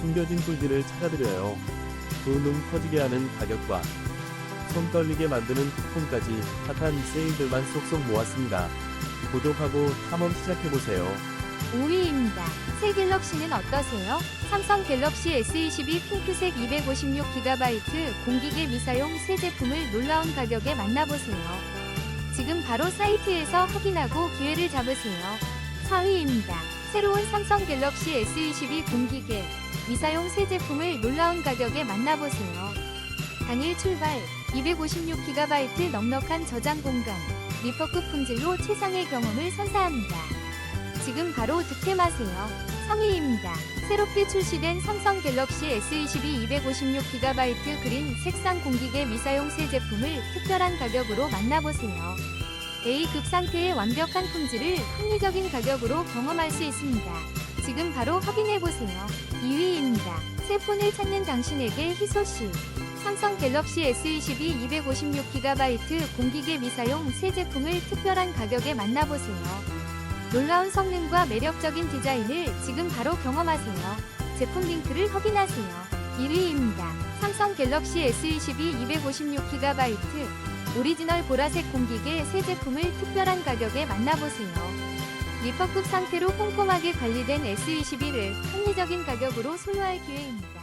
숨겨진 꿀들을 찾아드려요. 두눈 커지게 하는 가격과 손 떨리게 만드는 쿠폰까지 핫한 세일들만 쏙쏙 모았습니다. 구독하고 탐험 시작해보세요. 5위입니다. 새 갤럭시는 어떠세요? 삼성 갤럭시 S22 핑크색 256GB 공기계 미사용 새 제품을 놀라운 가격에 만나보세요. 지금 바로 사이트에서 확인하고 기회를 잡으세요. 4위입니다. 새로운 삼성 갤럭시 S22 공기계 미사용 새 제품을 놀라운 가격에 만나보세요. 당일 출발 256GB 넉넉한 저장 공간 리퍼급 품질로 최상의 경험을 선사합니다. 지금 바로 득템하세요. 3위입니다. 새롭게 출시된 삼성 갤럭시 S22 256GB 그린 색상 공기계 미사용 새 제품을 특별한 가격으로 만나보세요. A급 상태의 완벽한 품질을 합리적인 가격으로 경험할 수 있습니다. 지금 바로 확인해보세요. 2위입니다. 새 폰을 찾는 당신에게 희소식. 삼성 갤럭시 S22 256GB 공기계 미사용 새 제품을 특별한 가격에 만나보세요. 놀라운 성능과 매력적인 디자인을 지금 바로 경험하세요. 제품 링크를 확인하세요. 1위입니다. 삼성 갤럭시 S22 256GB 오리지널 보라색 공기계 새 제품을 특별한 가격에 만나보세요. 리퍼급 상태로 꼼꼼하게 관리된 S21을 합리적인 가격으로 소유할 기회입니다.